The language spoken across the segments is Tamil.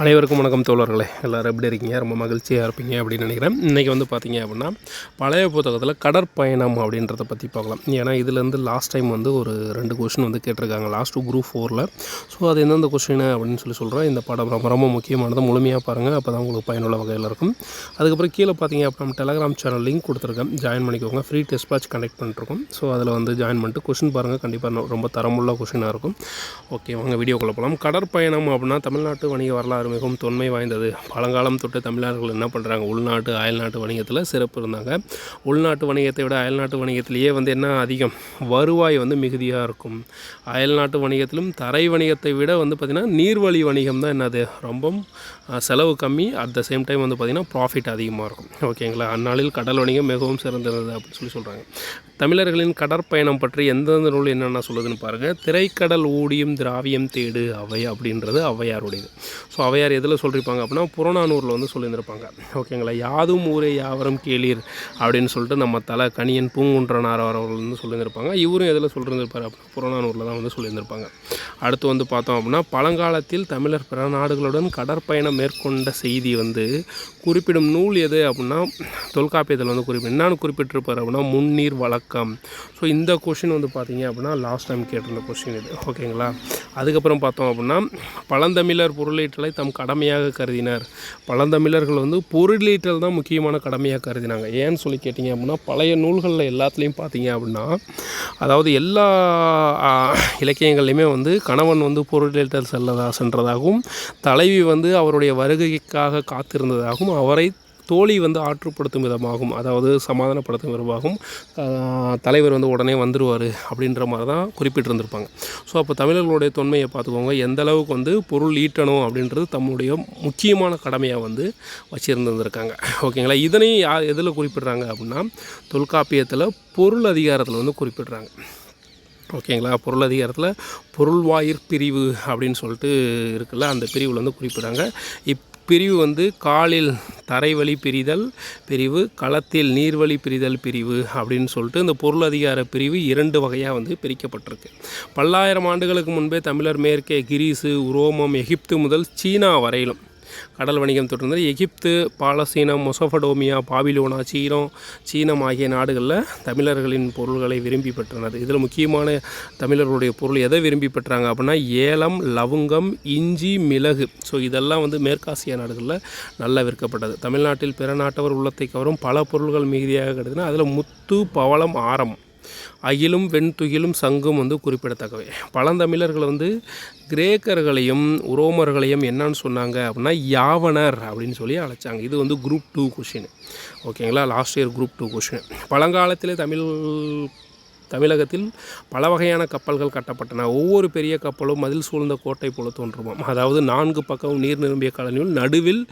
அனைவருக்கும் வணக்கம் தோழர்களே. எல்லோரும் எப்படி இருக்கீங்க? ரொம்ப மகிழ்ச்சியாக இருப்பீங்க அப்படின்னு நினைக்கிறேன். இன்றைக்கி வந்து பார்த்தீங்க அப்படின்னா பழைய புத்தகத்தில் கடற்பயணம் அப்படின்றத பற்றி பார்க்கலாம். ஏன்னா இதுலேருந்து லாஸ்ட் டைம் வந்து ஒரு ரெண்டு கொஷின் வந்து கேட்டிருக்காங்க. லாஸ்ட் குரூப் ஃபோரில் ஸோ அது எந்தெந்த கொஷின் அப்படின்னு சொல்லி சொல்கிறேன் இந்த படம் ரொம்ப ரொம்ப முக்கியமானது. முழுமையாக பாருங்கள் அப்போ தான் உங்களுக்கு பயனுள்ள வகையில் இருக்கும். அதுக்கப்புறம் கீழே பார்த்தீங்க அப்படின்னா டெலகிராம் சேனல் லிங்க் கொடுத்துருக்கேன். ஜாயின் பண்ணிக்கோங்க. ஃப்ரீ டெஸ்ட் பேட்ச் கனெக்ட் பண்ணிருக்கோம் ஸோ அதில் வந்து ஜாயின் பண்ணிட்டு கொஷின் பாருங்கள் கண்டிப்பாக ரொம்ப தரமுள்ள கொஷினாக இருக்கும். ஓகே வாங்க வீடியோக்குள்ளே போகலாம் கடற்பயணம் அப்படின்னா தமிழ்நாட்டு வணிக வரலாறு மிகவும் தொன்மை வாய்ந்தது. பழங்காலம் தொட்டு தமிழர்கள் என்ன பண்ணுறாங்க உள்நாட்டு அயல்நாட்டு வணிகத்தில் சிறப்பு இருந்தாங்க. உள்நாட்டு வணிகத்தை விட அயல்நாட்டு வணிகத்திலேயே வந்து என்ன அதிகம்? வருவாய் வந்து மிகுதியாக இருக்கும். அயல்நாட்டு வணிகத்திலும் தரை வணிகத்தை விட வந்து பார்த்திங்கன்னா நீர்வழி வணிகம் தான் என்னது? ரொம்ப செலவு கம்மி. அட் த சேம் டைம் வந்து பார்த்திங்கன்னா ப்ராஃபிட் அதிகமாக இருக்கும். ஓகேங்களா? அந்நாளில் கடல் வணிகம் மிகவும் சிறந்தது அப்படின்னு சொல்லி சொல்கிறாங்க தமிழர்களின் கடற்பயணம் பற்றி எந்தெந்த நூல் என்னென்ன சொல்லுதுன்னு பாருங்கள் திரைக்கடல் ஊடியும் திராவியம் தேடு அவை அப்படின்றது ஔவையாருடையது ஸோ அவையார் எதில் சொல்லியிருப்பாங்க அப்படின்னா புறநானூரில் வந்து சொல்லியிருந்திருப்பாங்க. ஓகேங்களா யாதும் ஊரே யாவரும் கேளீர் அப்படின்னு சொல்லிட்டு நம்ம தலை கணியன் பூங்குன்றனார் அவர்கள் வந்து சொல்லியிருந்திருப்பாங்க. இவரும் எதில் சொல்லியிருந்திருப்பார் அப்படின்னா புறநானூரில் தான் வந்து சொல்லியிருந்திருப்பாங்க. அடுத்து வந்து பார்த்தோம் அப்படின்னா பழங்காலத்தில் தமிழர் பிற நாடுகளுடன் கடற்பயணம் மேற்கொண்ட செய்தி வந்து குறிப்பிடும் நூல் எது அப்படின்னா தொல்காப்பியத்தில் வந்து குறிப்பிடும். என்னான்னு குறிப்பிட்டிருப்பார் அப்படின்னா முன்னீர் வழக்கு கம். ஸோ இந்த கொஷின் வந்து பார்த்தீங்க அப்படின்னா லாஸ்ட் டைம் கேட்டிருந்த கொஷின் இது. ஓகேங்களா அதுக்கப்புறம் பார்த்தோம் அப்படின்னா பழந்தமிழர் பொருளீட்டலை தம் கடமையாக கருதினர். பழந்தமிழர்கள் வந்து பொருளீட்டல் தான் முக்கியமான கடமையாக கருதினாங்க. ஏன்னு சொல்லி கேட்டிங்க அப்படின்னா பழைய நூல்களில் எல்லாத்துலேயும் பார்த்தீங்க அப்படின்னா அதாவது எல்லா இலக்கியங்கள்லையுமே வந்து கணவன் வந்து பொருளீட்டல் செல்லதா சென்றதாகவும் தலைவி வந்து அவருடைய வருகைக்காக காத்திருந்ததாகவும் அவரை தோழி வந்து ஆற்றுப்படுத்தும் விதமாகும் அதாவது சமாதானப்படுத்தும் விதமாகும். தலைவர் வந்து உடனே வந்துடுவார் அப்படின்ற மாதிரி தான் குறிப்பிட்டிருந்திருப்பாங்க. ஸோ அப்போ தமிழர்களுடைய தொன்மையை பார்த்துக்கோங்க. எந்த அளவுக்கு வந்து பொருள் ஈட்டணும் அப்படின்றது தம்முடைய முக்கியமான கடமையாக வந்து வச்சுருந்துருக்காங்க ஓகேங்களா? இதனையும் யார் எதில் குறிப்பிட்றாங்க அப்படின்னா தொல்காப்பியத்தில் பொருள் அதிகாரத்தில் வந்து குறிப்பிட்றாங்க. ஓகேங்களா? பொருள் அதிகாரத்தில் பொருள்வாயிற் பிரிவு அப்படின்னு சொல்லிட்டு இருக்குல்ல அந்த பிரிவில் வந்து குறிப்பிட்றாங்க. இப் பிரிவு வந்து காலில் தரைவழி பிரிதல் பிரிவு களத்தில் நீர்வழி பிரிதல் பிரிவு அப்படின்னு சொல்லிட்டு இந்த பொருள் அதிகார பிரிவு இரண்டு வகையாக வந்து பிரிக்கப்பட்டிருக்கு. பல்லாயிரம் ஆண்டுகளுக்கு முன்பே தமிழர் மேற்கே கிரீஸு உரோமம் எகிப்து முதல் சீனா வரையிலும் கடல் வணிகம் தொடர்ந்தது எகிப்து பாலஸ்தீனம் மொசபடோமியா பாபிலோனா சீனம் சீனம் ஆகிய நாடுகளில் தமிழர்களின் பொருள்களை விரும்பி பெற்றனர். இதில் முக்கியமான தமிழர்களுடைய பொருள் எதை விரும்பி பெற்றாங்க அப்படின்னா ஏலம் லவங்கம் இஞ்சி மிளகு. ஸோ இதெல்லாம் வந்து மேற்காசிய நாடுகளில் நல்லா விற்கப்பட்டது. தமிழ்நாட்டில் பிற நாட்டவர் உள்ளத்தை கவரும் பல பொருள்கள் மிகுதியாக கிடைத்தன. அதில் முத்து பவளம் ஆரம். அகிலும் வெண்துகிலும் சங்கும் வந்து குறிப்பிடத்தக்கவை. பழந்தமிழர்கள் வந்து கிரேக்கர்களையும் உரோமர்களையும் என்னன்னு சொன்னாங்க அப்படின்னா யாவனர் அப்படின்னு சொல்லி அழைச்சாங்க. இது வந்து குரூப் டூ கொஷின் ஓகேங்களா last year group two question பழங்காலத்திலே Tamil தமிழகத்தில் பல வகையான கப்பல்கள் கட்டப்பட்டன. ஒவ்வொரு பெரிய கப்பலும் மதில் சூழ்ந்த கோட்டை போல தோன்றுமாம். அதாவது நான்கு பக்கம் நீர் நிரம்பிய காலனியும் நடுவில்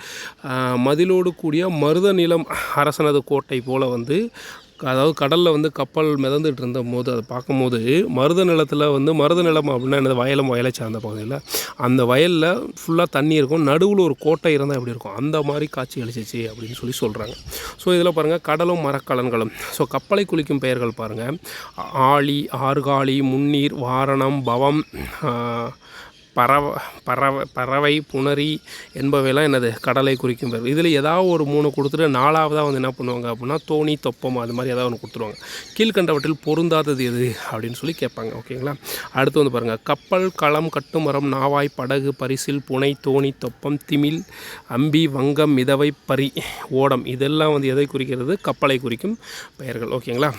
மதிலோடு கூடிய மருத நிலம் அரசனது கோட்டை போல வந்து அதாவது கடலில் வந்து கப்பல் மிதந்துட்டு இருந்த போது அதை பார்க்கும்போது மருத நிலத்தில் வந்து மருத நிலம் அப்படின்னா என்னது? வயலும் வயலை சார்ந்த பகுதியில். அந்த வயலில் ஃபுல்லாக தண்ணி இருக்கும். நடுவில் ஒரு கோட்டை இருந்தால் எப்படி இருக்கும்? அந்த மாதிரி காட்சி அளிச்சிச்சு அப்படின்னு சொல்லி சொல்கிறாங்க ஸோ இதில் பாருங்கள் கடலும் மரக்கலன்களும். ஸோ கப்பலை குளிக்கும் பெயர்கள் பாருங்கள் ஆழி ஆர்காழி முன்னீர் வாரணம் பவம் பறவை பறவை பறவை புணரி என்பவையெல்லாம் என்னது? கடலை குறிக்கும் பேர் இதில் ஏதாவது ஒரு மூணு கொடுத்துட்டு நாலாவதாக வந்து என்ன பண்ணுவாங்க அப்படின்னா தோணி தொப்பம் அது மாதிரி ஏதாவது ஒன்று கொடுத்துருவாங்க. கீழ்கண்டவற்றில் பொருந்தாதது எது? அப்படின்னு சொல்லி கேட்பாங்க. ஓகேங்களா அடுத்து வந்து பாருங்கள் கப்பல் களம் கட்டுமரம் நாவாய் படகு பரிசில் புனை தோணி தொப்பம் திமில் அம்பி வங்கம் மிதவை பரி ஓடம். இதெல்லாம் வந்து எதை குறிக்கிறது? கப்பலை குறிக்கும் பெயர்கள். ஓகேங்களா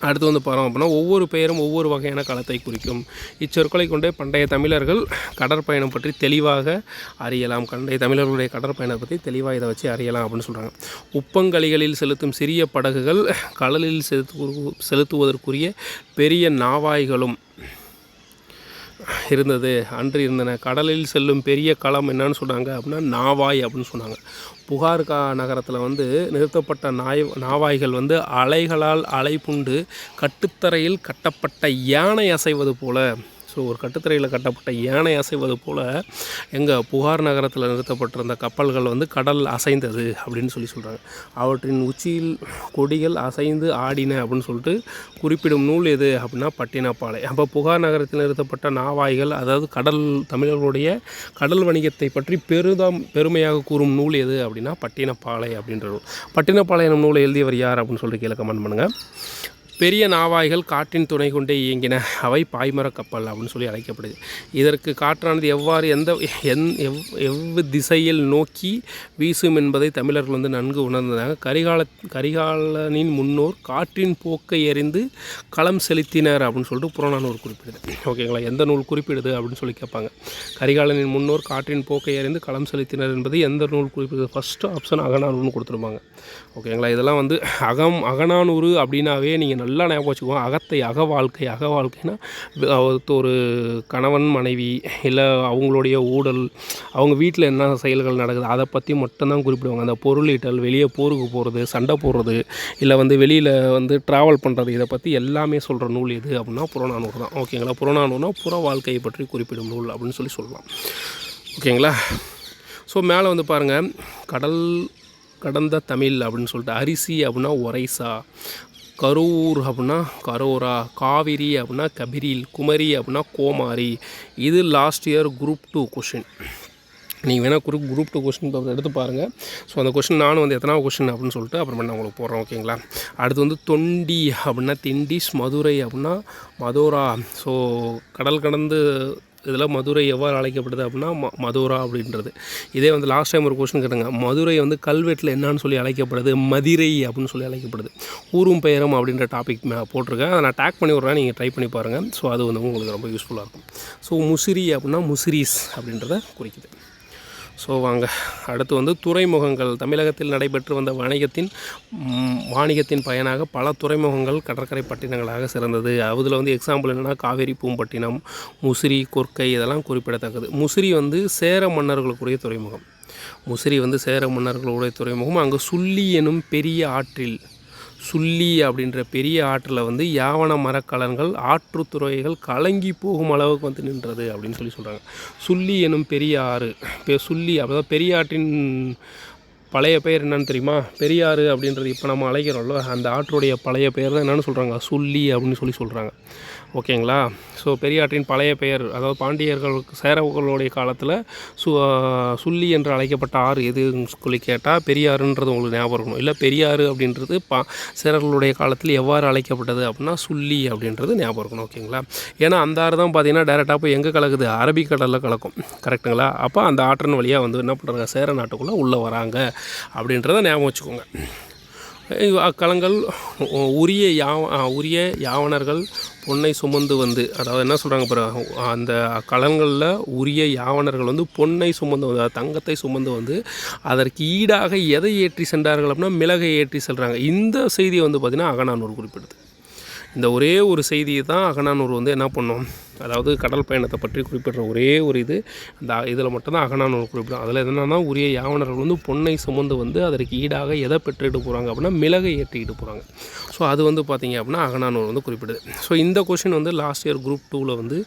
அடுத்து வந்து பார்த்தோம் அப்படின்னா ஒவ்வொரு பெயரும் ஒவ்வொரு வகையான களத்தை குறிக்கும். இச்சொற்களை கொண்டே பண்டைய தமிழர்கள் கடற்பயணம் பற்றி தெளிவாக அறியலாம். கண்டைய தமிழர்களுடைய கடற்பயணம் பற்றி தெளிவாக இதை வச்சு அறியலாம் அப்படின்னு சொல்கிறாங்க உப்பங்கலிகளில் செலுத்தும் சிறிய படகுகள் கடலில் செலுத்து செலுத்துவதற்குரிய பெரிய நாவாய்களும் இருந்தது அன்று இருந்தன. கடலில் செல்லும் பெரிய களம் என்னன்னு சொன்னாங்க அப்படின்னா நாவாய் அப்படின்னு சொன்னாங்க. புகார்கா நகரத்தில் வந்து நிறுத்தப்பட்ட நாய் நாவாய்கள் வந்து அலைகளால் அலைப்புண்டு கட்டுத்தரையில் கட்டப்பட்ட யானை அசைவது போல ஸோ ஒரு கட்டுத்திரையில் கட்டப்பட்ட யானை அசைவது போல் எங்கள் புகார் நகரத்தில் நிறுத்தப்பட்டிருந்த கப்பல்கள் வந்து கடல் அசைந்தது அப்படின்னு சொல்லி சொல்கிறாங்க அவற்றின் உச்சியில் கொடிகள் அசைந்து ஆடின அப்படின்னு சொல்லிட்டு குறிப்பிடும் நூல் எது அப்படின்னா பட்டினப்பாலை. அப்போ புகார் நகரத்தில் நிறுத்தப்பட்ட நாவாய்கள் அதாவது கடல் தமிழர்களுடைய கடல் வணிகத்தை பற்றி பெருதாம் பெருமையாக கூறும் நூல் எது அப்படின்னா பட்டினப்பாலை அப்படின்ற நூல். பட்டினப்பாலை நூலை எழுதியவர் யார் அப்படின்னு சொல்லிட்டு கீழே கமெண்ட் பண்ணுங்கள் பெரிய நாவாய்கள் காற்றின் துணை கொண்டே இயங்கின. அவை பாய்மர கப்பல் அப்படின்னு சொல்லி அழைக்கப்படுது. இதற்கு காற்றானது எவ்வாறு எந்த எந் எவ் எவ்வு திசையில் நோக்கி வீசும் என்பதை தமிழர்கள் வந்து நன்கு உணர்ந்தாங்க கரிகால கரிகாலனின் முன்னோர் காற்றின் போக்கை எறிந்து களம் செலுத்தினர் அப்படின்னு சொல்லிட்டு புறநானூறு குறிப்பிடுது. ஓகேங்களா? எந்த நூல் குறிப்பிடுது அப்படின்னு சொல்லி கேட்பாங்க. கரிகாலனின் முன்னோர் காற்றின் போக்கை எறிந்து களம் செலுத்தினர் என்பது எந்த நூல் குறிப்பிடுது? ஃபஸ்ட்டு ஆப்ஷன் அகநானூறுன்னு கொடுத்துருப்பாங்க. ஓகேங்களா? இதெல்லாம் வந்து அகம் அகநானூறு அப்படின்னாவே நீங்கள் நல்ல ஞாபகம் வச்சுக்குவோம் அகத்தை அக வாழ்க்கை அக வாழ்க்கைனா ஒரு கணவன் மனைவி இல்லை அவங்களுடைய ஊடல் அவங்க வீட்டில் என்ன செயல்கள் நடக்குது அதை பற்றி மட்டும்தான் குறிப்பிடுவாங்க. அந்த பொருளீட்டல் வெளியே போருக்கு போகிறது சண்டை போடுறது இல்லை வந்து வெளியில் வந்து ட்ராவல் பண்ணுறது இதை பற்றி எல்லாமே சொல்கிற நூல் எது அப்படின்னா புறநானூறு தான். ஓகேங்களா புறநானூறுனா புற வாழ்க்கையை பற்றி குறிப்பிடும் நூல் அப்படின்னு சொல்லி சொல்லலாம். ஓகேங்களா ஸோ மேலே வந்து பாருங்கள் கடல் கடந்த தமிழ் அப்படின்னு சொல்லிட்டு அரிசி அப்படின்னா ஒரைசா கரூர் அப்படின்னா கரோரா காவிரி அப்படின்னா கபிரில் குமரி அப்படின்னா கோமாரி. இது last year group two question நீங்கள் வேணால் குரூப் குரூப் டூ கொஷின் எடுத்து பாருங்கள் ஸோ அந்த கொஷின் நானும் வந்து எத்தனாவது கொஷின் அப்படின்னு சொல்லிட்டு அப்புறமா நான் உங்களுக்கு போடுறேன் ஓகேங்களா அடுத்து வந்து தொண்டி அப்படின்னா திண்டிஸ் மதுரை அப்படின்னா மதுரா. ஸோ கடல் கடந்து இதில் மதுரை எவ்வாறு அழைக்கப்படுது அப்படின்னா ம மதுரா அப்படின்றது. இதே வந்து லாஸ்ட் டைம் ஒரு கொஸ்டின் கேட்டாங்க. மதுரை வந்து கல்வெட்டில் என்னன்னு சொல்லி அழைக்கப்படுது? மதிரை அப்படின்னு சொல்லி அழைக்கப்படுது. ஊரும் பெயரும் அப்படின்ற டாபிக் போட்டிருக்கேன். அதை நான் டேக் பண்ணி விட்றேன் நீங்கள் ட்ரை பண்ணி பாருங்கள் ஸோ அது வந்து உங்களுக்கு ரொம்ப யூஸ்ஃபுல்லாக இருக்கும். ஸோ முசிறி அப்படின்னா முசிரிஸ் அப்படின்றத குறிக்குது. ஸோ வாங்க அடுத்து வந்து துறைமுகங்கள். தமிழகத்தில் நடைபெற்று வந்த வணிகத்தின் வாணிகத்தின் பயனாக பல துறைமுகங்கள் கடற்கரை பட்டினங்களாக சிறந்தது. அதில் வந்து எக்ஸாம்பிள் என்னென்னா காவேரி பூம்பட்டினம் முசிறி கொர்க்கை இதெல்லாம் குறிப்பிடத்தக்கது. முசிறி வந்து சேர மன்னர்களுக்குரிய துறைமுகம். முசிறி வந்து சேர மன்னர்களுடைய துறைமுகம். அங்கே சுள்ளி எனும் பெரிய ஆற்றில் சுள்ளி அப்படின்ற பெரிய ஆற்றில் வந்து யாவன மரக்கலன்கள் ஆற்றுத்துறைகள் கலங்கி போகும் அளவுக்கு வந்து நின்றது அப்படின்னு சொல்லி சொல்கிறாங்க சுள்ளி எனும் பெரிய ஆறு. பெ சுள்ளி அப்போதான் பெரிய ஆற்றின் பழைய பெயர் என்னன்னு தெரியுமா? பெரியாறு அப்படின்றது இப்போ நம்ம அழைக்கிறோம்ல அந்த ஆற்றுடைய பழைய பெயர் தான் என்னென்னு சொல்கிறாங்க சுள்ளி அப்படின்னு சொல்லி சொல்கிறாங்க ஓகேங்களா? ஸோ பெரியாற்றின் பழைய பெயர் அதாவது பாண்டியர்களுக்கு சேரவர்களுடைய காலத்தில் சு சுள்ளி என்று அழைக்கப்பட்ட ஆறு எதுன்னு சொல்லி கேட்டால் பெரியாறுன்றது உங்களுக்கு ஞாபகம் இருக்கணும். இல்லை பெரியாறு அப்படின்றது பா சேரர்களுடைய காலத்தில் எவ்வாறு அழைக்கப்பட்டது அப்படின்னா சுள்ளி அப்படின்றது ஞாபகம் இருக்கணும் ஓகேங்களா? ஏன்னா அந்த ஆறு தான் பார்த்தீங்கன்னா டேரெக்டாக போய் எங்கே கலக்குது? அரபிக்கடலில் கலக்கும். கரெக்ட்டுங்களா அப்போ அந்த ஆற்றின் வழியாக வந்து என்ன பண்ணுறாங்க சேர நாட்டுக்குள்ளே உள்ளே வராங்க அப்படின்றத ஞாபகம் வச்சுக்கோங்க. அக்கலங்கள் உரிய யாவ உரிய யாவனர்கள் பொன்னை சுமந்து வந்து அதாவது என்ன சொல்கிறாங்க பாரு அந்த கலங்களில் உரிய யாவனர்கள் வந்து பொன்னை சுமந்து வந்து அதாவது தங்கத்தை சுமந்து வந்து அதற்கு ஈடாக எதை ஏற்றி சென்றார்கள் அப்படின்னா மிளகை ஏற்றி செல்கிறாங்க இந்த செய்தியை வந்து பார்த்திங்கன்னா அகநானூறு குறிப்பிடுது. இந்த ஒரே ஒரு செய்தியை தான் அகநானூறு வந்து என்ன பண்ணோம்? அதாவது கடல் பயணத்தை பற்றி குறிப்பிடுற ஒரே ஒரு இது அந்த இதில் மட்டும்தான் அகநானூறு குறிப்பிடும். அதில் என்னென்னா உரிய யாவனர்கள் வந்து பொன்னை சுமந்து வந்து அதற்கு ஈடாக எதை பெற்றுட்டு போகிறாங்க அப்படின்னா மிளகை ஏற்றிக்கிட்டு போகிறாங்க ஸோ அது வந்து பார்த்திங்க அப்படின்னா அகநானூறு வந்து குறிப்பிடுது. ஸோ இந்த கொஷின் வந்து லாஸ்ட் இயர் குரூப் டூவில் வந்து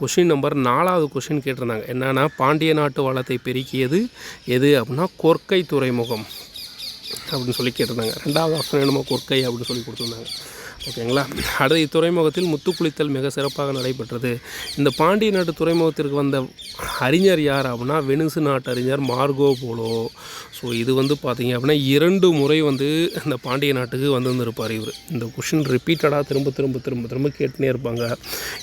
கொஷின் நம்பர் நாலாவது கொஷின் கேட்டிருந்தாங்க. என்னென்னா பாண்டிய நாட்டு வளத்தை பெருக்கியது எது அப்படின்னா கொர்க்கை துறைமுகம் அப்படின்னு சொல்லி கேட்டிருந்தாங்க. ரெண்டாவது ஆப்ஷன் என்னமோ கொர்க்கை அப்படின்னு சொல்லி கொடுத்துருந்தாங்க. ஓகேங்களா? அடுத்த இத்துறைமுகத்தில் முத்துக்குளித்தல் மிக சிறப்பாக நடைபெற்றது. இந்த பாண்டிய நாட்டு துறைமுகத்திற்கு வந்த அறிஞர் யார் அப்படின்னா வெனிசு நாட்டு அறிஞர் மார்கோ போலோ. ஸோ இது வந்து பார்த்திங்க அப்படின்னா இரண்டு முறை வந்து இந்த பாண்டிய நாட்டுக்கு வந்திருந்திருப்பார் இவர். இந்த கொஷின் ரிப்பீட்டடாக திரும்ப திரும்ப திரும்ப திரும்ப கேட்டுனே இருப்பாங்க.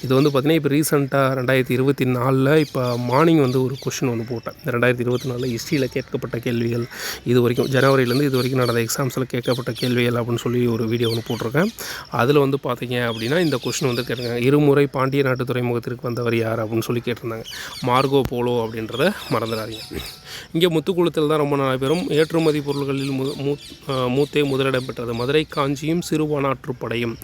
இது வந்து பார்த்திங்கன்னா இப்போ ரீசெண்டாக ரெண்டாயிரத்தி இருபத்தி நாலில் இப்போ மார்னிங் வந்து ஒரு கொஷின் வந்து போட்டேன். இந்த ரெண்டாயிரத்தி இருபத்தி நாலில் ஹிஸ்ட்ரியில் கேட்கப்பட்ட கேள்விகள் இது வரைக்கும் ஜனவரியிலேருந்து இது வரைக்கும் நடந்த எக்ஸாம்ஸில் கேட்கப்பட்ட கேள்விகள் அப்படின்னு சொல்லி ஒரு வீடியோ ஒன்று போட்டிருக்கேன். அதில் வந்து பார்த்தீங்க அப்படின்னா இந்த கொஷின் வந்து கேட்டிருக்காங்க. இருமுறை பாண்டிய நாட்டு துறைமுகத்திற்கு வந்தவர் யார் அப்படின்னு சொல்லி கேட்டிருந்தாங்க. மார்கோ போலோ அப்படின்றத மறந்துடாதீங்க. இங்கே முத்துக்குளத்தில் தான் ரொம்ப நடைபெறும் ஏற்றுமதி பொருள்களில் மு மூத்தே முதலிடம் பெற்றது மதுரை காஞ்சியும் சிறுவனாற்றுப்படையும்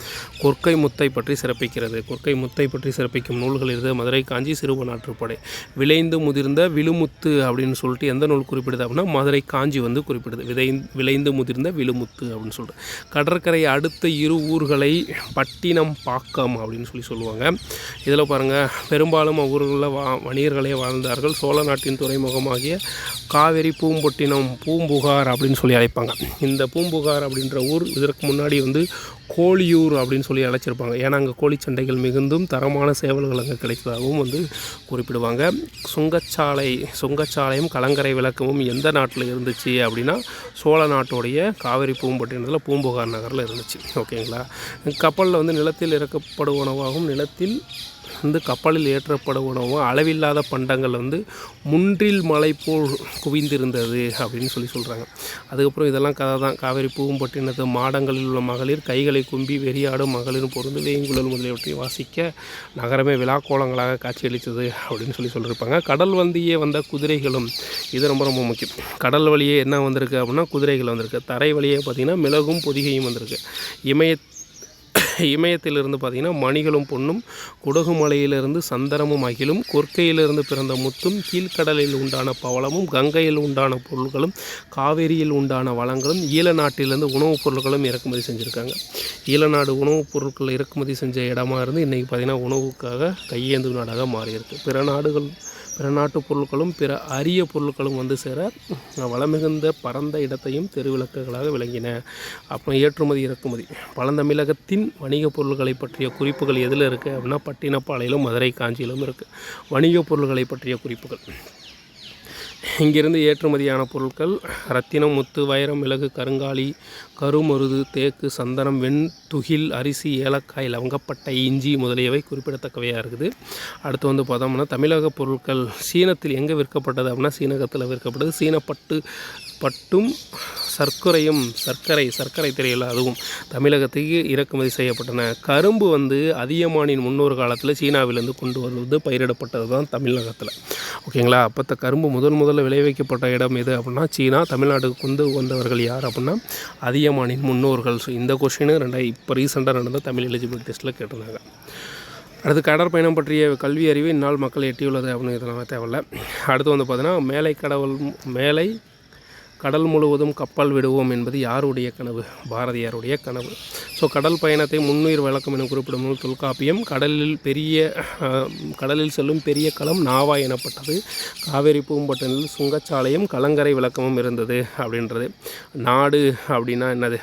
கொற்கை முத்தை பற்றி சிறப்பிக்கிறது. கொற்கை முத்தை பற்றி சிறப்பிக்கும் நூல்கள் இருந்தது மதுரை காஞ்சி சிறுவனாற்றுப்படை விளைந்து முதிர்ந்த விழுமுத்து அப்படின்னு சொல்லிட்டு எந்த நூல் குறிப்பிடுது அப்படின்னா மதுரை காஞ்சி வந்து குறிப்பிடுது. விதை விளைந்து முதிர்ந்த விழுமுத்து அப்படின்னு சொல்லிட்டு. கடற்கரை அடுத்த இரு ஊர்களை பட்டினம் பாக்கம் அப்படின்னு சொல்லி சொல்லுவாங்க. இதில் பாருங்கள் பெரும்பாலும் ஊர்களில் வா வணிகர்களே வாழ்ந்தார்கள். சோழ நாட்டின் துறைமுகமாகிய காவேரி பூம்பொட்டினம் பூம்புகார் அப்படின்னு சொல்லி அழைப்பாங்க. இந்த பூம்புகார் அப்படின்ற ஊர் இதற்கு முன்னாடி வந்து கோழியூர் அப்படின்னு சொல்லி அழைச்சிருப்பாங்க. ஏன்னா அங்கே கோழி சண்டைகள் மிகுந்தும் தரமான சேவல்கள் அங்கே கிடைத்ததாகவும் வந்து குறிப்பிடுவாங்க. சுங்கச்சாலை சுங்கச்சாலையும் கலங்கரை விளக்கமும் எந்த நாட்டில் இருந்துச்சு அப்படின்னா சோழ நாட்டுடைய காவிரி பூம்பட்டினத்தில் பூம்புகார் நகரில் இருந்துச்சு. ஓகேங்களா? கப்பலில் வந்து நிலத்தில் இறக்கப்படும் உணவாகவும் நிலத்தில் வந்து கப்பலில் ஏற்றப்பட உணவும் அளவில்லாத பண்டங்கள் வந்து முன்றில் மலை போல் குவிந்திருந்தது அப்படின்னு சொல்லி சொல்கிறாங்க அதுக்கப்புறம் இதெல்லாம் கதை தான் காவேரி பூம்பட்டினத்து மாடங்களில் உள்ள மகளிர் கைகளை கும்பி வெறியாடும் மகளிரும் பொருந்து வேங்குழல் முதலியவற்றை வாசிக்க நகரமே விழாக்கோலங்களாக காட்சியளித்தது அப்படின்னு சொல்லி சொல்லியிருப்பாங்க. கடல் வந்தியே வந்த குதிரைகளும் இது ரொம்ப ரொம்ப முக்கியம். கடல் வழியே என்ன வந்திருக்கு அப்படின்னா குதிரைகள் வந்திருக்கு. தரை வழியே பார்த்திங்கன்னா மிளகும் பொதிகையும் வந்திருக்கு. இமய இமயத்திலிருந்து பார்த்திங்கன்னா மணிகளும் பொன்னும் குடகுமலையிலிருந்து சந்தனமும் அகிலும் கொற்கையிலிருந்து பிறந்த முத்தும் கீழ்கடலில் உண்டான பவளமும் கங்கையில் உண்டான பொருட்களும் காவேரியில் உண்டான வளங்களும் ஈழ நாட்டிலிருந்து உணவுப் பொருட்களும் இறக்குமதி செஞ்சுருக்காங்க. ஈழநாடு உணவுப் பொருட்கள் இறக்குமதி செஞ்ச இடமா இருந்து இன்றைக்கி பார்த்திங்கன்னா உணவுக்காக கையேந்து நாடாக மாறியிருக்கு. பிற நாடுகள் பிற நாட்டு பொருட்களும் பிற அரிய பொருட்களும் வந்து சேர வளமிகுந்த பரந்த இடத்தையும் தெருவிளக்குகளாக விளங்கின. அப்புறம் ஏற்றுமதி இறக்குமதி. பழந்தமிழகத்தின் வணிகப் பொருட்களை பற்றிய குறிப்புகள் எதில் இருக்குது அப்படின்னா பட்டினப்பாளையிலும் மதுரை காஞ்சியிலும் இருக்குது வணிகப் பொருட்களை பற்றிய குறிப்புகள். இங்கிருந்து ஏற்றுமதியான பொருட்கள் ரத்தினம் முத்து வைரம் மிளகு கருங்காலி கருமருது தேக்கு சந்தனம் வெண் துகில் அரிசி ஏலக்காய் லவங்கப்பட்டை இஞ்சி முதலியவை குறிப்பிடத்தக்கவையாக இருக்குது. அடுத்து வந்து பார்த்தோம்னா தமிழக பொருட்கள் சீனத்தில் எங்கே விற்கப்பட்டது அப்படின்னா சீனகத்தில் விற்கப்பட்டது சீனப்பட்டு பட்டும் சர்க்கரையும் சர்க்கரை சர்க்கரை தெரியல அதுவும் தமிழகத்துக்கு இறக்குமதி செய்யப்பட்டன. கரும்பு வந்து அதியமானின் முன்னோர் காலத்தில் சீனாவிலேருந்து கொண்டு வருவது பயிரிடப்பட்டது தான் தமிழகத்தில். ஓகேங்களா? அப்போ கரும்பு முதன் முதல்ல விளைவிக்கப்பட்ட இடம் எது அப்படின்னா சீனா. தமிழ்நாட்டுக்கு வந்து வந்தவர்கள் யார் அப்படின்னா அதியமானின் முன்னோர்கள். ஸோ இந்த கொஷினு ரெண்டாயிரம் இப்போ ரீசெண்டாக நடந்த தமிழ் எலிஜிபிள் டெஸ்ட்டில் கேட்டிருந்தாங்க. அடுத்து கடற்பயணம் பற்றிய கல்வி அறிவு இந்நாள் மக்கள் எட்டியுள்ளது அப்படின்னு இதெல்லாம் தேவையில்ல. அடுத்து வந்து பார்த்தீங்கன்னா மேலை கடவுள் மேலை கடல் முழுவதும் கப்பல் விடுவோம் என்பது யாருடைய கனவு? பாரதியாருடைய கனவு. ஸோ கடல் பயணத்தை முன்னுயிர் வழக்கம் என குறிப்பிடும் நூல் தொல்காப்பியம் கடலில் பெரிய கடலில் செல்லும் பெரிய களம் நாவா எனப்பட்டது. காவேரி பூம்பட்டினில் சுங்கச்சாலையும் கலங்கரை விளக்கமும் இருந்தது அப்படின்றது. நாடு அப்படின்னா என்னது?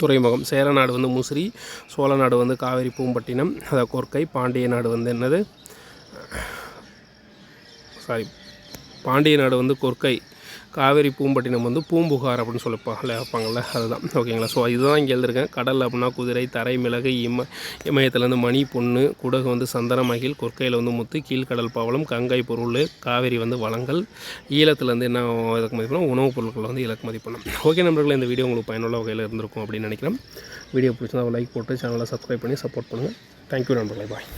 துறைமுகம். சேரநாடு வந்து முசிறி சோழ நாடு வந்து காவேரி பூம்பட்டினம் அதை கொர்க்கை பாண்டிய நாடு வந்து என்னது? சாரி பாண்டிய நாடு வந்து கொர்க்கை காவேரி பூம்பட்டினம் வந்து பூம்புகார் அப்படின்னு சொல்லிப்பாங்கல்ல வைப்பாங்கள்ல அதுதான். ஓகேங்களா? ஸோ இதுதான் இங்கே எழுதிருக்கேன். கடல் அப்படின்னா குதிரை தரை மிளகு இம இமயத்துலேருந்து மணி பொண்ணு குடகு வந்து சந்தன மகிழ் கொற்கையில் வந்து முத்து கீழ்கடல் பவளம் கங்கை பொருள் காவேரி வந்து வளங்கள் ஈழத்துலேருந்து என்ன இறக்குமதி பண்ணோம்? உணவுப் பொருட்களை வந்து இறக்குமதி பண்ணோம். ஓகே நண்பர்களே இந்த வீடியோ உங்களுக்கு பயனுள்ள வகையில் இருந்திருக்கும் அப்படின்னு நினைக்கிறேன். வீடியோ பிடிச்சிருந்தா லைக் போட்டு சேனலை சப்ஸ்கிரைப் பண்ணி சப்போர்ட் பண்ணுங்கள் தேங்க்யூ நண்பர்களே. பாய்